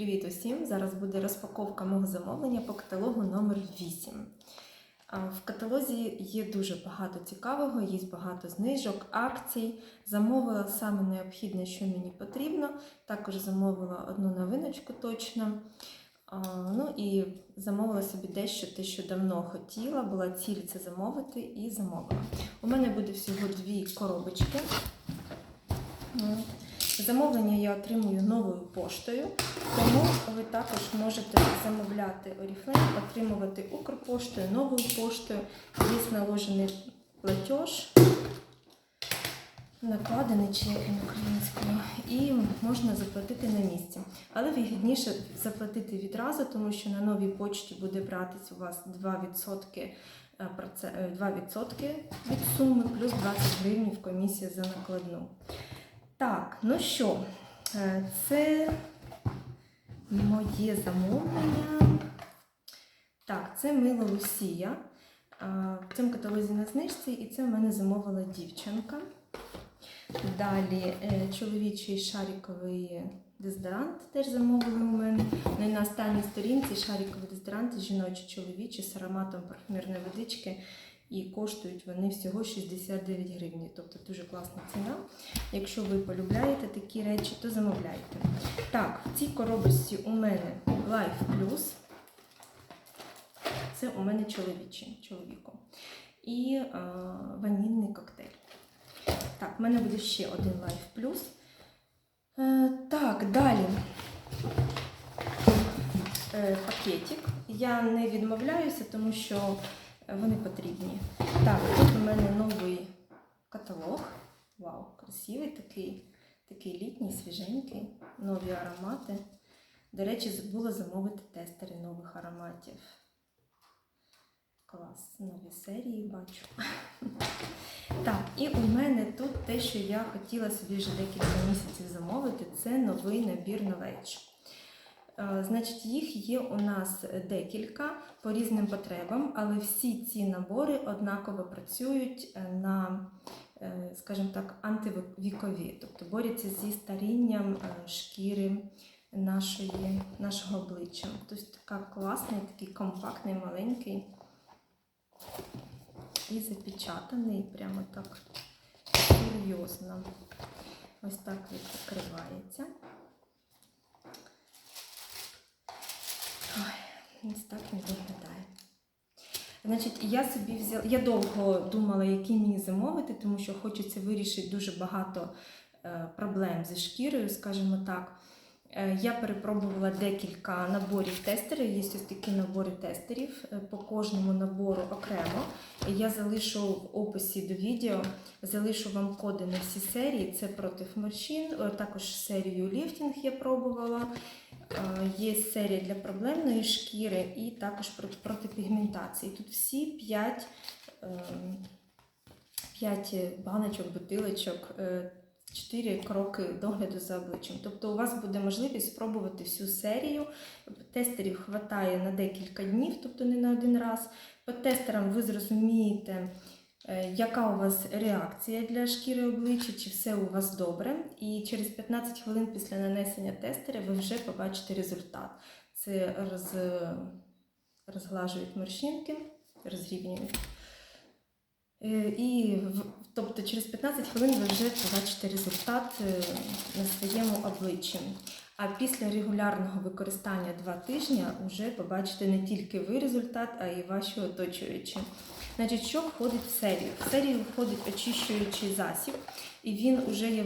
Привіт усім! Зараз буде розпаковка мого замовлення по каталогу номер 8. В каталозі є дуже багато цікавого, є багато знижок, акцій. Замовила саме необхідне, що мені потрібно. Також замовила одну новиночку точно. Ну і замовила собі дещо, те, що давно хотіла, була ціль це замовити і замовила. У мене буде всього дві коробочки. Замовлення я отримую новою поштою, тому ви також можете замовляти Oriflame, отримувати Укрпоштою, новою поштою. Є наложений платеж, накладений він українською, і можна заплатити на місці. Але вигідніше заплатити відразу, тому що на новій почті буде братись у вас 2%. е, проце- е, 2% від суми плюс 20 гривень комісія за накладну. Так, ну що, е, це моє замовлення. Так, це мило Лусія. Е, В цьому каталозі на знижці, і це в мене замовила дівчинка. Далі е, чоловічий шариковий дезодорант теж замовили у мене. Ну і на останній сторінці шарикові дезодоранти жіночі, чоловічі з ароматом парфюмерної водички. І коштують вони всього 69 гривень. Тобто дуже класна ціна. Якщо ви полюбляєте такі речі, то замовляйте. Так, в цій коробочці у мене Life Plus. Це у мене чоловічий чоловіку. І е, ванільний коктейль. Так, в мене буде ще один Life Plus. Е, так, далі. Е, пакетик. Я не відмовляюся, тому що вони потрібні. Так, тут у мене новий каталог. Вау, красивий такий, такий літній, свіженький, нові аромати. До речі, забула замовити тестери нових ароматів. Клас, нові серії бачу. Так, і у мене тут те, що я хотіла собі вже декілька місяців замовити, це новий набір новеч. Е, Значить, їх є у нас декілька по різним потребам, але всі ці набори однаково працюють на, е, скажімо так, антивікові, тобто борються зі старінням е, шкіри нашої, нашого обличчя. Тобто така класний, такий компактний, маленький і запечатаний, прямо так серйозно. Ось так відкривається. Ой, ось так він виглядає. Значить, я собі взяла. Я довго думала, який мені замовити, тому що хочеться вирішити дуже багато е, проблем зі шкірою, скажімо так. Е, Я перепробувала декілька наборів тестерів. Є ось такі набори тестерів е, по кожному набору окремо. Я залишу в описі до відео, залишу вам коди на всі серії. Це проти морщин, також серію ліфтінг я пробувала. Е, Є серія для проблемної шкіри і також проти, пігментації. Тут всі 5, 5 баночок, бутилочок, 4 кроки догляду за обличчям. Тобто у вас буде можливість спробувати всю серію. Тестерів хватає на декілька днів, тобто не на один раз. По тестерам ви зрозумієте, е, яка у вас реакція для шкіри обличчя, чи все у вас добре. І через 15 хвилин після нанесення тестера ви вже побачите результат. Це роз, розглажують морщинки, розрівнюють. Е, І тобто через 15 хвилин ви вже побачите результат е, на своєму обличчі. А після регулярного використання 2 тижні вже побачите не тільки ви результат, а й ваші оточуючі. Значить, що входить в серію? В серію входить очищуючий засіб, і він вже є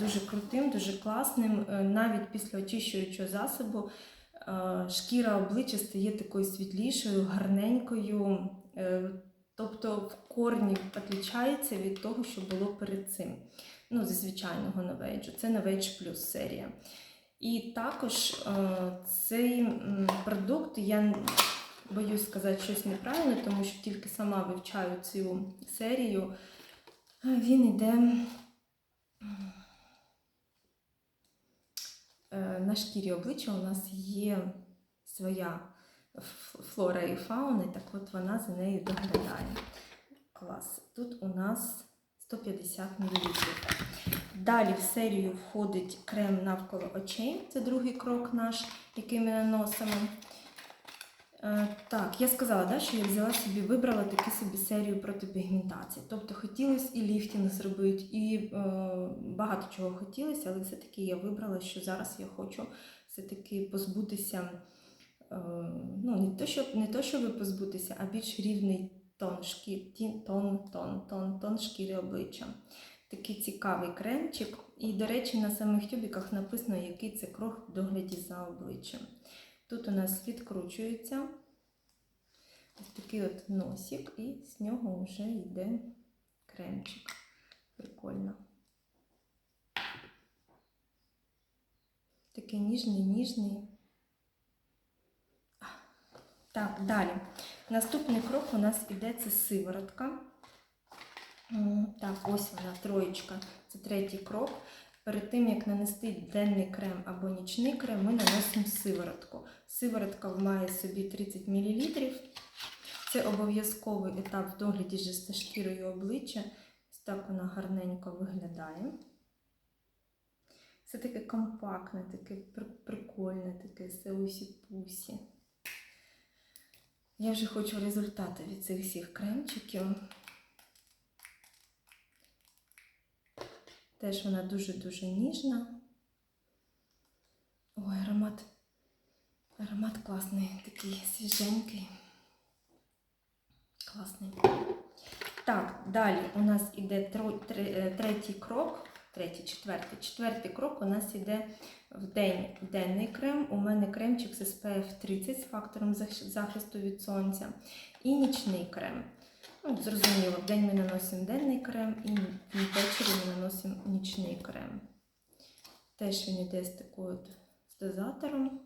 дуже крутим, дуже класним. Е, Навіть після очищуючого засобу е, шкіра обличчя стає такою світлішою, гарненькою. е, Тобто в корні відрізняється від того, що було перед цим. Ну, зі звичайного новейджу. Це Novage Plus серія. І також цей продукт, я боюсь сказати щось неправильне, тому що тільки сама вивчаю цю серію. Е, Він йде е, на шкірі обличчя у нас є своя флора і фауна, і так от вона за нею доглядає. Клас. Тут у нас 150 мл. Далі в серію входить крем навколо очей. Це другий крок наш, який ми наносимо. Е, Так, я сказала, да, що я взяла собі, вибрала таку собі серію протипігментації. Тобто хотілося і ліфтінг зробити, і е, багато чого хотілося, але все-таки я вибрала, що зараз я хочу все-таки позбутися, е, ну не то, щоб не то, щоб позбутися, а більш рівний тон шкіри, тон, тон, тон, тон шкіри обличчя. Такий цікавий кремчик. І, до речі, на самих тюбіках написано, який це крок в догляді за обличчям. Тут у нас відкручується ось такий от носик, і з нього вже йде кремчик. Прикольно. Такий ніжний, ніжний. Так, далі. Наступний крок у нас іде це сиворотка. Так, ось вона, троєчка. Це третій крок. Перед тим, як нанести денний крем або нічний крем, ми наносимо сиворотку. Сиворотка має собі 30 мл. Це обов'язковий етап в догляді з шкірою обличчя. Ось так вона гарненько виглядає. Це таке компактне, таке прикольне, таке сеусі-пусі. Я вже хочу результати від цих всіх кремчиків. Теж вона дуже-дуже ніжна. Ой, аромат. Аромат класний, такий свіженький. Класний. Так, далі у нас іде е, третій крок. Третій, четвертий. Четвертий крок у нас іде в день денний крем. У мене кремчик з SPF 30 з фактором захисту від сонця. І нічний крем. Ну, зрозуміло, в день ми наносимо денний крем і ввечері ми наносимо нічний крем. Теж він йде з такою от з дозатором.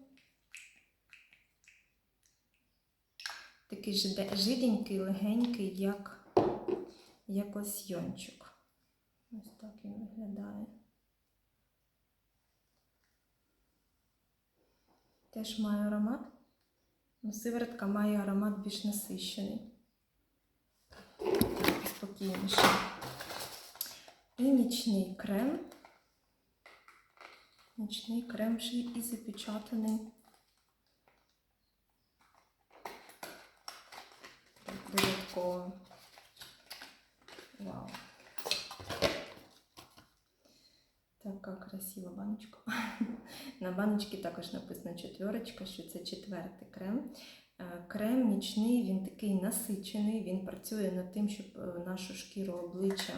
Такий жиде- жиденький, легенький, як, як лосьйончик. Ось так він виглядає. Теж має аромат. Ну, сиворотка має аромат більш насищений. Спокійніше. І нічний крем. Нічний крем ще і запечатаний. Додатково. Вау. Така красива баночка. На баночці також написано четверочка, що це четвертий крем. Е, Крем нічний, він такий насичений, він працює над тим, щоб е, нашу шкіру обличчя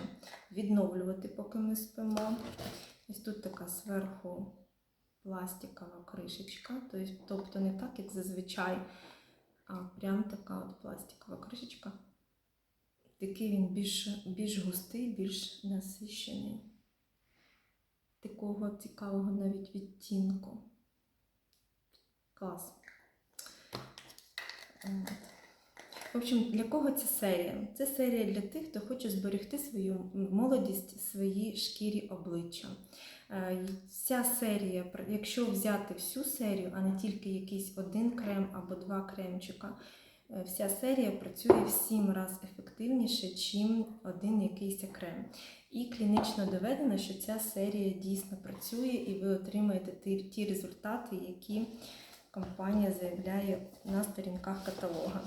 відновлювати, поки ми спимо. Ось тут така зверху пластикова кришечка, тобто- не так, як зазвичай, а прям така от пластикова кришечка. Такий він більш, більш густий, більш насищений. Такого цікавого навіть відтінку. Клас. В общем, для кого ця серія? Це серія для тих, хто хоче зберегти свою молодість в своїй шкірі обличчя. Е, Ця серія, якщо взяти всю серію, а не тільки якийсь один крем або два кремчика, е, вся серія працює в сім разів ефективніше, чим один якийсь крем. І клінічно доведено, що ця серія дійсно працює, і ви отримаєте ті результати, які компанія заявляє на сторінках каталога.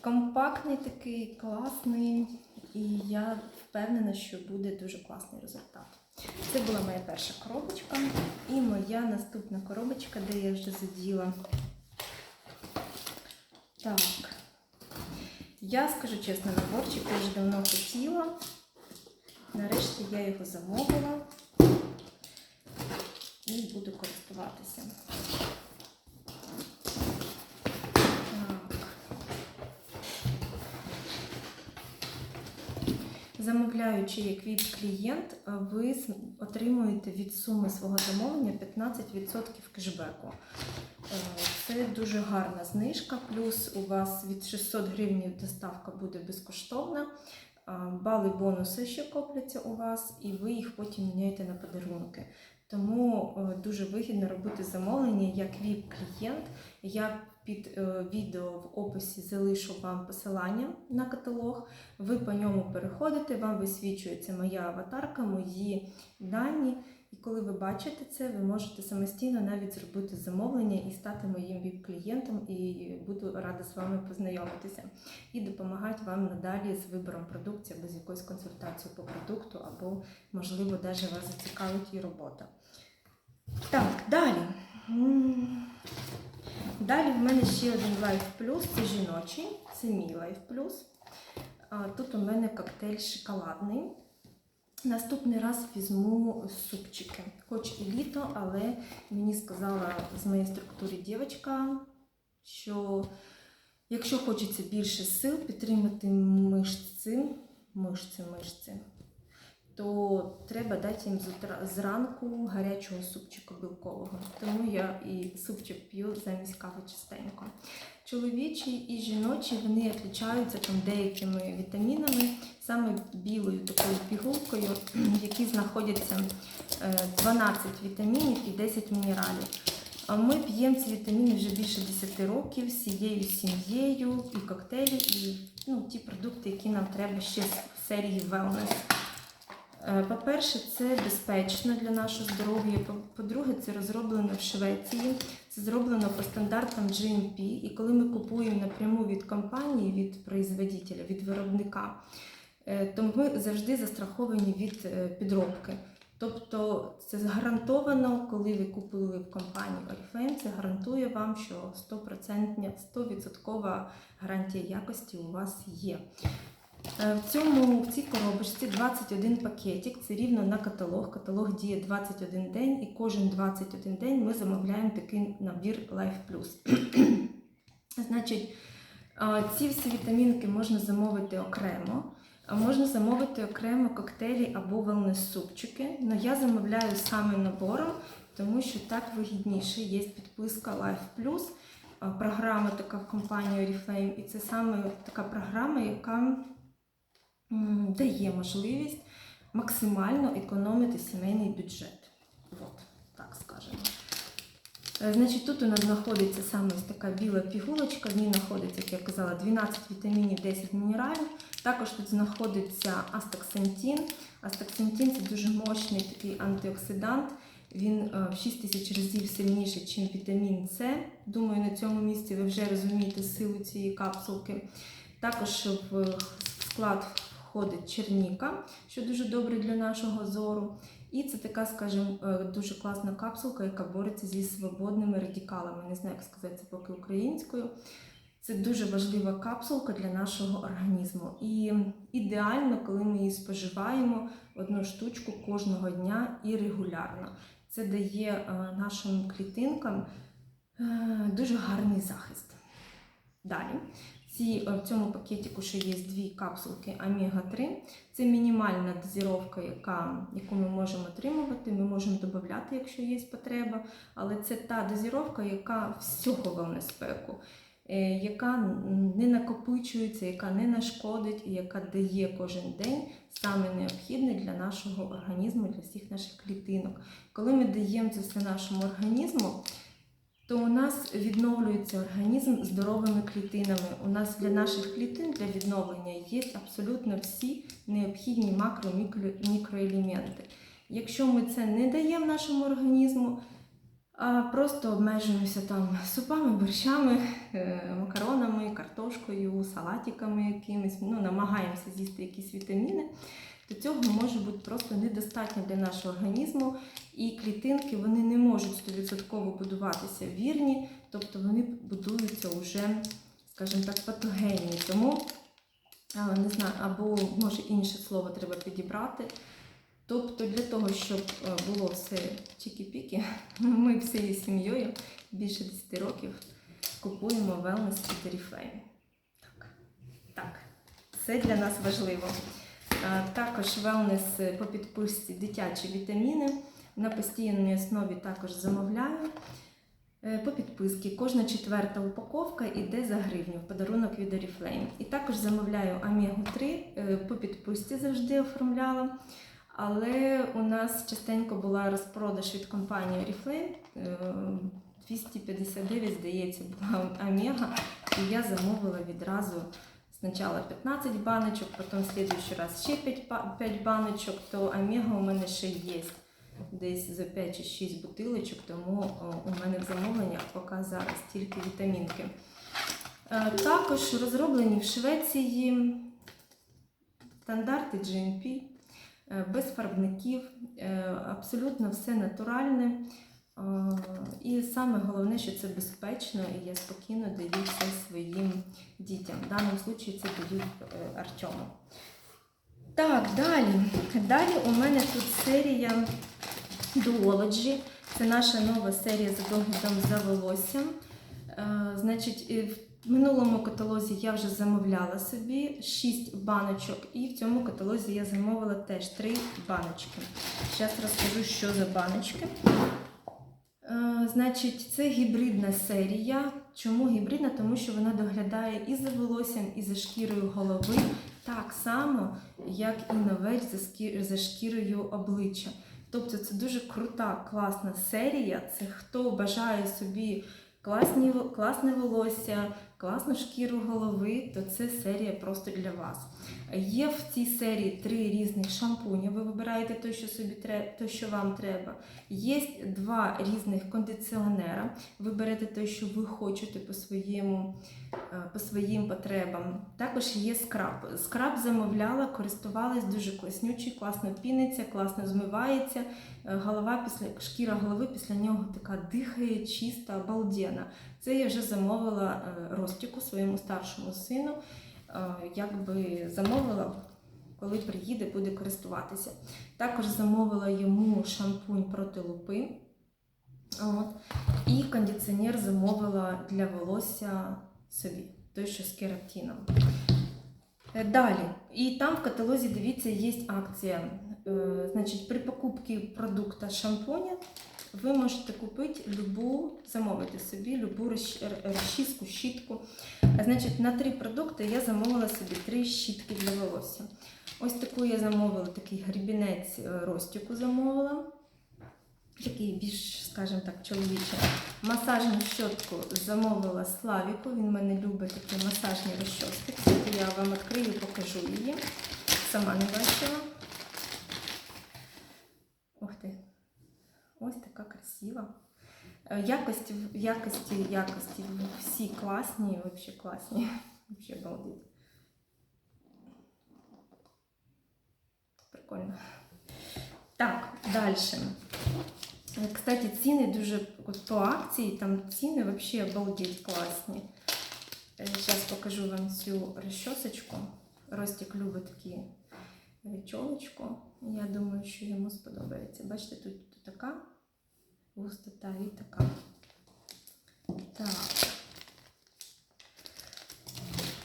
Компактний такий, класний, і я впевнена, що буде дуже класний результат. Це була моя перша коробочка. І моя наступна коробочка, де я вже заділа. Так. Я скажу чесно, наборчик я давно хотіла. Нарешті я його замовила і буду користуватися. Так. Замовляючи як VIP-клієнт, ви отримуєте від суми свого замовлення 15% кешбеку. Е, Це дуже гарна знижка, плюс у вас від 600 гривень доставка буде безкоштовна. Бали бонуси ще копляться у вас, і ви їх потім міняєте на подарунки. Тому е, дуже вигідно робити замовлення як ВІП-клієнт. Я під е, відео в описі залишу вам посилання на каталог. Ви по ньому переходите, вам висвічується моя аватарка, мої дані. І коли ви бачите це, ви можете самостійно навіть зробити замовлення і стати моїм віп-клієнтом, і буду рада з вами познайомитися і допомагати вам надалі з вибором продукції або з якоюсь консультацією по продукту, або, можливо, навіть вас зацікавить і робота. Так, далі. Далі в мене ще один Life Plus, це жіночий, це мій Plus. А, Тут у мене коктейль шоколадний. Наступний раз візьму супчики. Хоч і літо, але мені сказала з моєї структури дівчинка, що якщо хочеться більше сил підтримати мишці, мишці, мишці, то треба дати їм зранку гарячого супчика білкового. Тому я і супчик п'ю замість кави частенько. Чоловічі і жіночі вони відрізняються там деякими вітамінами, саме білою такою пігулкою, в якій знаходяться е, 12 вітамінів і 10 мінералів. Ми п'ємо ці вітаміни вже більше 10 років з цією сім'єю, і коктейлі, і ну, ті продукти, які нам треба ще з серії Wellness. Е, По-перше, це безпечно для нашого здоров'я. По- По-друге, це розроблено в Швеції. Це зроблено по стандартам GMP. І коли ми купуємо напряму від компанії, від производителя, від виробника, е, то ми завжди застраховані від е, підробки. Тобто це гарантовано, коли ви купили в компанії Oriflame, це гарантує вам, що 100%, 100% гарантія якості у вас є. Е, В цьому в цій коробочці 21 пакетик. Це рівно на каталог. Каталог діє 21 день, і кожен 21 день ми замовляємо такий набір Life Plus. Значить, е, ці всі вітамінки можна замовити окремо. А можна замовити окремо коктейлі або wellness-супчики. Ну, я замовляю саме набором, тому що так вигідніше. Є підписка Life Plus, програма така в компанії Oriflame, і це саме така програма, яка дає можливість максимально економити сімейний бюджет. От, так скажемо. Е, Значить, тут у нас знаходиться саме ось така біла пігулочка, в ній знаходиться, як я казала, 12 вітамінів, 10 мінералів. Також тут знаходиться астаксантин. Астаксантин це дуже мощний такий антиоксидант. Він е, в 6 тисяч разів сильніший, ніж вітамін С. Думаю, на цьому місці ви вже розумієте силу цієї капсулки. Також в склад входить черніка, що дуже добре для нашого зору. І це така, скажімо, е, дуже класна капсулка, яка бореться зі свободними радикалами. Не знаю, як сказати це поки українською. Це дуже важлива капсулка для нашого організму. І ідеально, коли ми її споживаємо одну штучку кожного дня і регулярно. Це дає е, нашим клітинкам е, дуже гарний захист. Далі. Ці, е, в цьому пакетику ще є дві капсулки омега-3. Це мінімальна дозіровка, яка, яку ми можемо отримувати. Ми можемо додати, якщо є потреба. Але це та дозіровка, яка всього вам спеку, е, яка не накопичується, яка не нашкодить і яка дає кожен день саме необхідне для нашого організму, для всіх наших клітинок. Коли ми даємо це все нашому організму, то у нас відновлюється організм здоровими клітинами. У нас для наших клітин для відновлення є абсолютно всі необхідні макро мікро- мікроелементи. Якщо ми це не даємо нашому організму, а просто обмежуємося там супами, борщами, е, макаронами, картошкою, салатиками якимись, ну, намагаємося з'їсти якісь вітаміни, то цього може бути просто недостатньо для нашого організму. І клітинки вони не можуть 100% будуватися вірні, тобто вони будуються вже, скажімо так, патогенні. Тому не знаю, або може інше слово треба підібрати. Тобто для того, щоб е, було все чікі-піки, ми всією сім'єю більше 10 років купуємо wellness Oriflame. Так. так, це для нас важливо. А, Також е, по підписці дитячі вітаміни. На постійній основі також замовляю. Е, По підписці кожна четверта упаковка йде за гривню в подарунок від Oriflame. І також замовляю омегу 3 е, по підписці завжди оформляла. Але у нас частенько була розпродаж від компанії Oriflame. Е, 259, здається, була Омега. І я замовила відразу спочатку 15 баночок, потім в слідуючий раз ще 5, 5 баночок, то Омега у мене ще є десь за 5 чи 6 бутилочок, тому у мене в замовленнях поки зараз тільки вітамінки. Е, Також розроблені в Швеції стандарти GMP, е, без фарбників, е, абсолютно все натуральне. Е, І саме головне, що це безпечно, і я спокійно даю це своїм дітям. В даному випадку це даю е, Артему. Так, далі. Далі у мене тут серія Duology. Це наша нова серія за доглядом за волоссям. Е, Значить, в минулому каталозі я вже замовляла собі 6 баночок, і в цьому каталозі я замовила теж 3 баночки. Зараз розкажу, що за баночки. Е, Значить, це гібридна серія. Чому гібридна? Тому що вона доглядає і за волоссям, і за шкірою голови, так само, як і скі- за шкірою обличчя. Тобто це дуже крута, класна серія. Це хто бажає собі класні, класне волосся, класну шкіру голови, то це серія просто для вас. Є в цій серії три різних шампуні. Ви вибираєте той, що собі треба, той, що вам треба. Є два різних кондиціонера. Ви берете той, що ви хочете по своєму, е, по своїм потребам. Також є скраб. Скраб замовляла, користувалась дуже класнючий, класно піниться, класно змивається. Е, Голова після шкіра голови після нього така дихає, чиста, обалденна. Це я вже замовила е, Ростіку, своєму старшому сину. Е, Якби замовила, коли приїде, буде користуватися. Також замовила йому шампунь проти лупи. От. І кондиціонер замовила для волосся собі, той, що з кератином. Е, Далі. І там в каталозі, дивіться, є акція. Е, Значить, при покупці продукту шампуня ви можете купити любу, замовити собі любу розчіску, щітку. Значить, на три продукти я замовила собі три щітки для волосся. Ось таку я замовила, такий грібінець е, Ростіку замовила. Такий більш, скажімо так, чоловічий. Масажну щотку замовила Славіку. Він мене любить такі масажні розчоски. Я вам відкрию, покажу її. Сама не бачила. Ух ти. Ось така красива. Е, Якості, якості, якості. Всі класні, взагалі класні. Взагалі обалдеть. Прикольно. Так, далі. Кстати, ціни дуже от по акції, там ціни взагалі обалдеть класні. Зараз покажу вам цю розчосочку. Ростик любить такі чолочку. Я думаю, що йому сподобається. Бачите, тут, тут така густота і така. Так.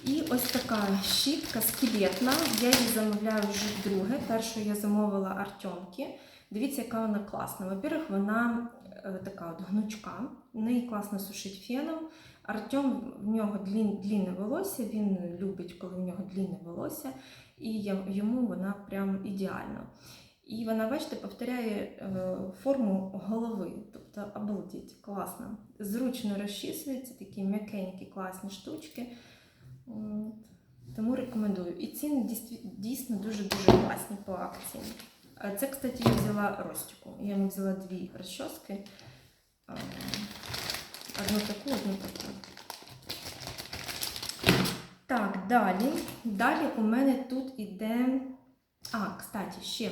І ось така щітка скелетна. Я її замовляю вже вдруге. Першу я замовила Артемки. Дивіться, яка вона класна. Во-первых, вона е, така от гнучка, неї класно сушить феном. Артем в нього длін, длінне волосся, він любить, коли в нього длінне волосся, і йому вона прям ідеальна. І вона, бачите, повторяє е, форму голови, тобто обалдеть, класно. Зручно розчісується, такі м'якенькі, класні штучки. Тому рекомендую. І ціни дійсно- дуже-дуже класні по акції. Це, кстати, я взяла Ростику. Я йому взяла дві розчоски. Одну таку, одну таку. Так, далі. Далі у мене тут іде. А, кстати, ще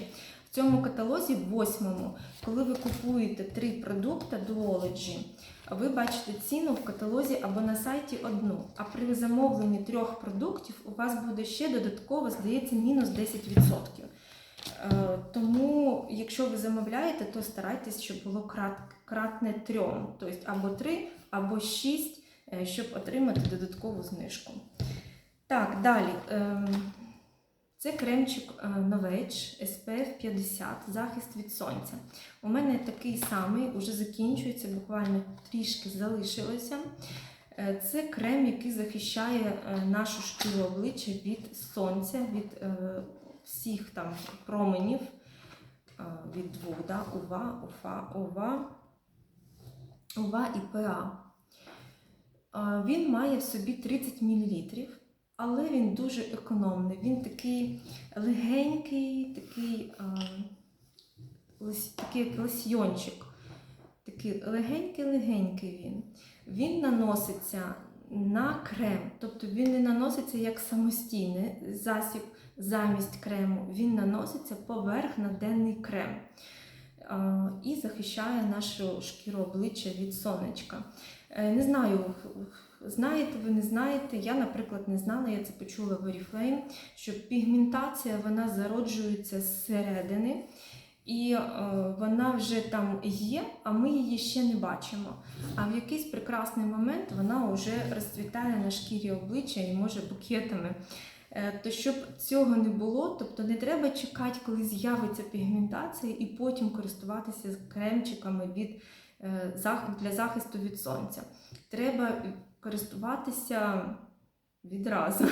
в цьому каталозі, восьмому, коли ви купуєте три продукти Duology, ви бачите ціну в каталозі або на сайті одну. А при замовленні трьох продуктів у вас буде ще додатково, здається, мінус 10%. Е, Тому, якщо ви замовляєте, то старайтесь, щоб було крат, кратне трьом, тобто або три, або шість, е, щоб отримати додаткову знижку. Так, далі. Це кремчик е, Novage SPF 50, захист від сонця. У мене такий самий, уже закінчується, буквально трішки залишилося. Е, Це крем, який захищає е, нашу шкіру обличчя від сонця, від всіх там променів. від двох, да? УВА, УФА, ОВА, УВА і ПА. Він має в собі 30 мл, але він дуже економний. Він такий легенький, такий, а, лось- такий як лосьйончик. Такий легенький-легенький він. Він наноситься на крем, тобто він не наноситься як самостійний засіб замість крему, він наноситься поверх на денний крем і захищає нашу шкіру обличчя від сонечка. Е, Не знаю, знаєте ви, не знаєте. Я, наприклад, не знала, я це почула в Oriflame, що пігментація вона зароджується зсередини. І е, вона вже там є, а ми її ще не бачимо. А в якийсь прекрасний момент вона вже розцвітає на шкірі обличчя і може букетами. Е, То щоб цього не було, тобто не треба чекати, коли з'явиться пігментація, і потім користуватися кремчиками від, е, для захисту від сонця. Треба користуватися відразу.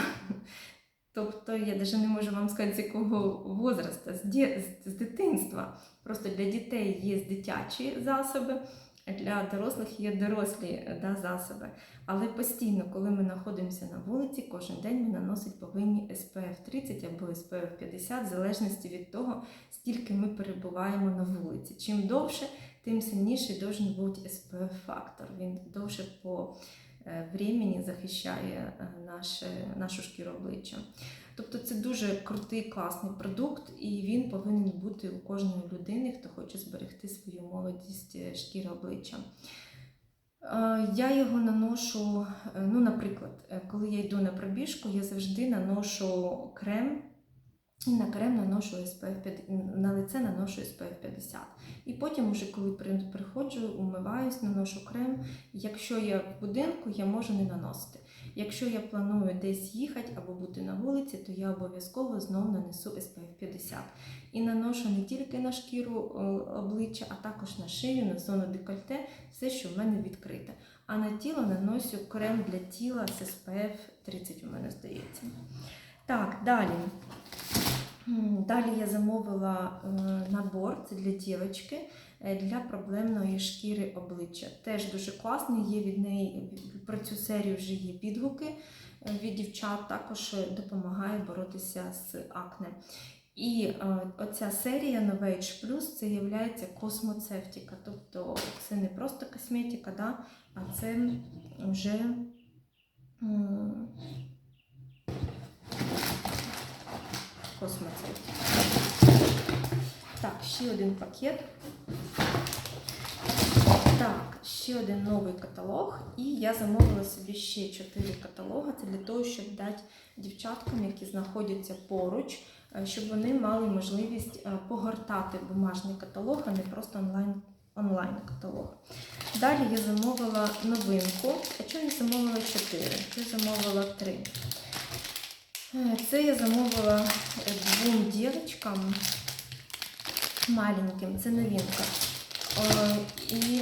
Тобто я навіть не можу вам сказати, з якого возраста, з, ді- з, дитинства. Просто для дітей є дитячі засоби, а для дорослих є дорослі да, засоби. Але постійно, коли ми знаходимося на вулиці, кожен день ми наносити повинні SPF 30 або SPF 50, в залежності від того, скільки ми перебуваємо на вулиці. Чим довше, тим сильніший должен бути SPF фактор. Він довше по времени захищає е, наше, нашу шкіру обличчя. Тобто це дуже крутий, класний продукт, і він повинен бути у кожної людини, хто хоче зберегти свою молодість е, шкіри обличчя. Е, Я його наношу, е, ну, наприклад, е, коли я йду на пробіжку, я завжди наношу крем. І на крем наношу SPF 50, на лице наношу SPF 50. І потім, уже коли приходжу, умиваюсь, наношу крем. Якщо я в будинку, я можу не наносити. Якщо я планую десь їхати або бути на вулиці, то я обов'язково знову нанесу SPF 50. І наношу не тільки на шкіру е, обличчя, а також на шию, на зону декольте, все, що в мене відкрите. А на тіло наношу крем для тіла з SPF 30, у мене здається. Так, далі. Далі я замовила е, набор, це для дівчинки, е, для проблемної шкіри обличчя. Теж дуже класний, є від неї про цю серію вже є відгуки е, від дівчат, також допомагає боротися з акне. І оця серія Novage Plus це є космоцевтика. Тобто це не просто косметика, да, а це вже м. Так, ще один пакет. Так, ще один новий каталог. І я замовила собі ще 4 каталоги. Це для того, щоб дати дівчаткам, які знаходяться поруч, е, щоб вони мали можливість е, погортати бумажний каталог, а не просто онлайн. Онлайн каталог. Далі я замовила новинку. А чому я замовила 4? Я замовила 3. Це я замовила е, двом дівчаткам маленьким, це новинка. І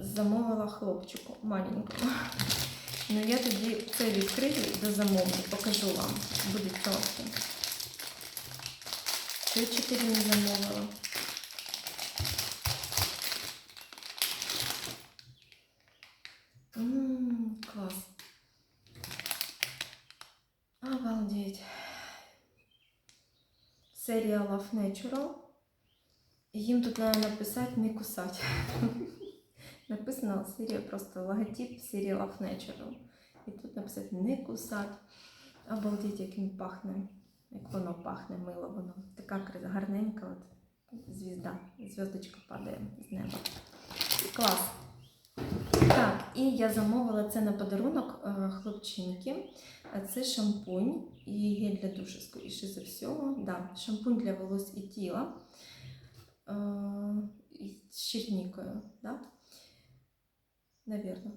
замовила хлопчику маленькому. Ну я тоді це відкрию до замовлення, покажу вам. Буде тьоски. Це 4 не замовила. М, клас. Обалдеть. Серія Love Natural. Їм тут треба написати не кусати. Написано серія просто логотип серії Love Natural. І тут написати не кусати. Обалдеть, як він пахне. Як воно пахне, мило воно. Така гарненька от звізда. Зв'язочка падає з неба. Клас. Так, і я замовила це на подарунок е, хлопчинки. А Це шампунь і гель для душу, скоріше за всього. Да, шампунь для волос і тіла. Е, з чернікою, да? Навірно.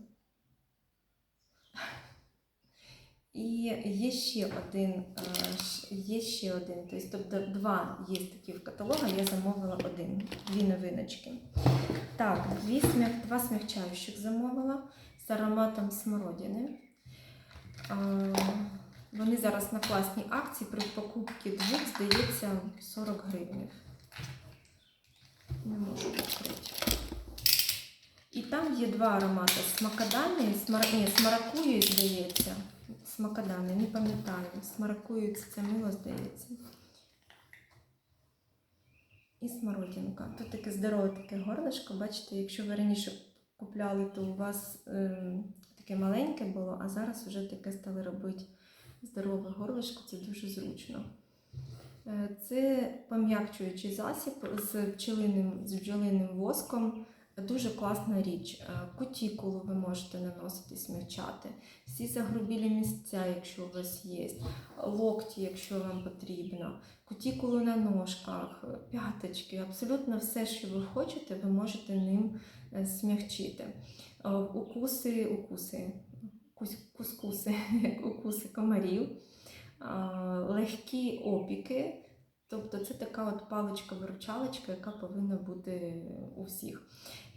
І є ще один, е, є ще один, тобто, тобто два є такі в каталогу, я замовила один, дві новиночки. Так, дві смях, два смягчаючих замовила з ароматом смородини. Е, Вони зараз на класній акції при покупці двох, здається, 40 гривень. Не можу відкрити. І там є два аромати: смакадамі, смар... Ні, смаракую, здається. Смакадамі, не пам'ятаю. Смаракую це мило, здається. І смородинка. Тут таке здорове таке горлишко. Бачите, якщо ви раніше купляли, то у вас ем, таке маленьке було, а зараз вже таке стали робити здорове горлишко, це дуже зручно. Е, Це пом'якчуючий засіб з пчелиним, з бджолиним воском. Дуже класна річ. Е, Кутікулу ви можете наносити, смягчати. Всі загрубілі місця, якщо у вас є, локті, якщо вам потрібно, кутікулу на ножках, п'яточки, абсолютно все, що ви хочете, ви можете ним е, смягчити. Е, Укуси, укуси, кускуси, укуси комарів, легкі опіки. Тобто це така от паличка-виручалочка, яка повинна бути у всіх.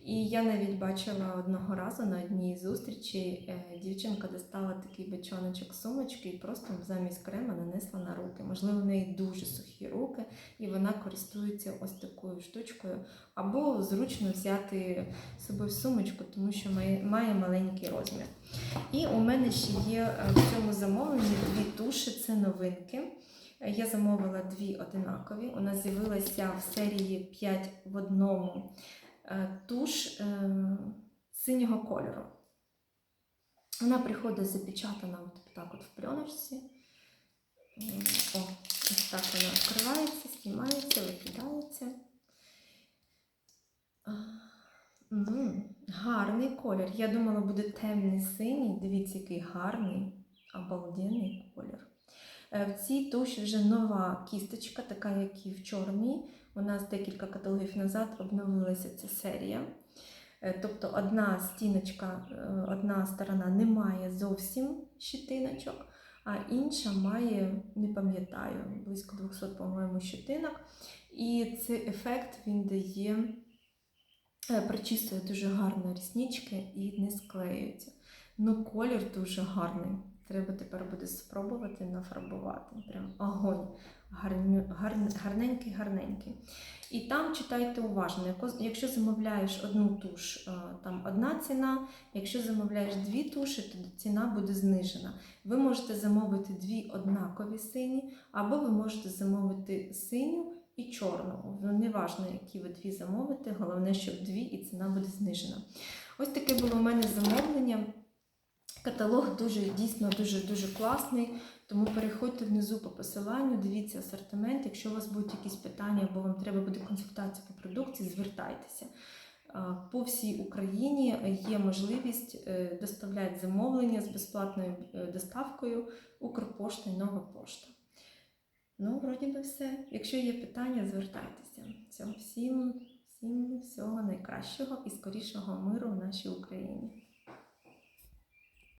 І я навіть бачила одного разу на одній зустрічі, е, дівчинка достала такий бочоночок сумочки і просто замість крема нанесла на руки. Можливо, в неї дуже сухі руки, і вона користується ось такою штучкою. Або зручно взяти з собою сумочку, тому що має, має маленький розмір. І у мене ще є е, в цьому замовленні дві туші, це новинки. Я замовила дві одинакові. Нас з'явилася в серії 5 в одному туш е, синього кольору. Вона приходить запечатана от так от в пленочці. О, ось так вона відкривається, знімається, викидається. Гарний колір. Я думала, буде темний синій. Дивіться, який гарний, обалденний колір. Е, В цій туші вже нова кісточка, така як і в чорній. У нас декілька каталогів назад обновилася ця серія. Е, Тобто одна стіночка, е, одна сторона не має зовсім щитиночок, а інша має, не пам'ятаю, близько 200, по-моєму, щитинок. І цей ефект він дає, е, прочистує дуже гарно ріснички і не склеюється. Ну, колір дуже гарний. Треба тепер буде спробувати нафарбувати. Прям огонь. Гарненький, гарненький. І там читайте уважно. Якщо замовляєш одну туш, е, там одна ціна. Якщо замовляєш дві туші, то ціна буде знижена. Ви можете замовити дві однакові сині, або ви можете замовити синю і чорну. Ну, Неважно, які ви дві замовите, головне, щоб дві і ціна буде знижена. Ось таке було у мене замовлення. Каталог дуже дійсно дуже дуже класний. Тому переходьте внизу по посиланню, дивіться асортимент. Якщо у вас будуть якісь питання або вам треба буде консультація по продукції, звертайтеся. По всій Україні є можливість е, доставляти замовлення з безплатною е, доставкою Укрпошта і Нова пошта. Ну, вроді би все. Якщо є питання, звертайтеся. Всім, всім всього найкращого і скорішого миру в нашій Україні.